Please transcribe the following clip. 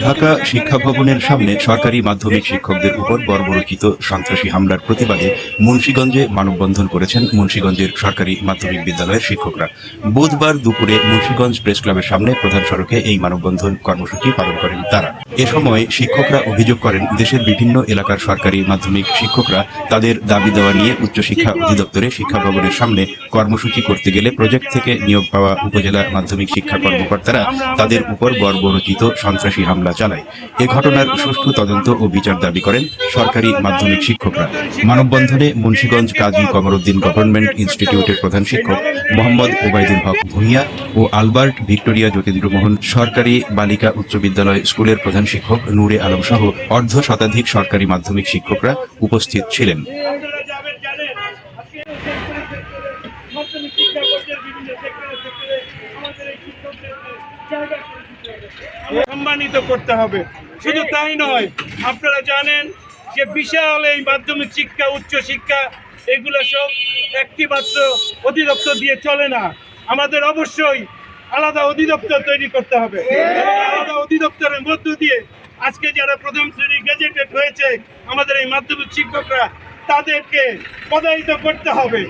ঢাকা শিক্ষা ভবনের সামনে সরকারি মাধ্যমিক শিক্ষকদের উপর বর্বরচিত সন্ত্রাসী হামলার প্রতিবাদে মুন্সীগঞ্জে মানববন্ধন করেছেন মুন্সীগঞ্জের সরকারি মাধ্যমিক বিদ্যালয়ের শিক্ষকরা। বুধবার দুপুরে মুন্সীগঞ্জ প্রেস ক্লাবের সামনে প্রধান সড়কে এই মানববন্ধন কর্মসূচি পালন করেন তারা। এ সময় শিক্ষকরা অভিযোগ করেন দেশের বিভিন্ন এলাকার সরকারি মাধ্যমিক শিক্ষকরা তাদের দাবি দেওয়া নিয়ে উচ্চশিক্ষা অধিদপ্তরে শিক্ষা ভবনের সামনে কর্মসূচি করতে গেলে প্রজেক্ট থেকে নিয়োগ পাওয়া উপজেলা মাধ্যমিক শিক্ষা কর্মকর্তারা তাদের উপর বর্বরচিত সন্ত্রাসী হামলা চালায়। এ ঘটনার সুষ্ঠু তদন্ত ও বিচার দাবি করেন সরকারি মাধ্যমিক শিক্ষকরা। মানববন্ধনে মুন্সীগঞ্জ কাজী কমরুদ্দিন গভর্নমেন্ট ইনস্টিটিউটের প্রধান শিক্ষক মোহাম্মদ ওবায়দুল হক ভূঁইয়া ও আলবার্ট ভিক্টোরিয়া জ্যোতিন্দ্রমোহন সরকারি বালিকা উচ্চ বিদ্যালয় স্কুলের প্রধান শিক্ষক নূরে আলম সহ অর্ধ শতাধিক সরকারি মাধ্যমিক শিক্ষকরা উপস্থিত ছিলেন। আমাদের এই শিক্ষকদেরকে সম্মানিত করতে হবে। শুধু তাই নয়, আপনারা জানেন যে বিশাল এই মাধ্যমিক শিক্ষা, উচ্চ শিক্ষা, এগুলো সব একটি মাত্র অধিদপ্তর দিয়ে চলে না। আমাদের অবশ্যই আলাদা অধিদপ্তর তৈরি করতে হবে। আলাদা অধিদপ্তরের মধ্য দিয়ে আজকে যারা প্রথম শ্রেণি গেজেটেড হয়েছে, আমাদের এই মাধ্যমিক শিক্ষকরা, তাদেরকে পদায়িত করতে হবে।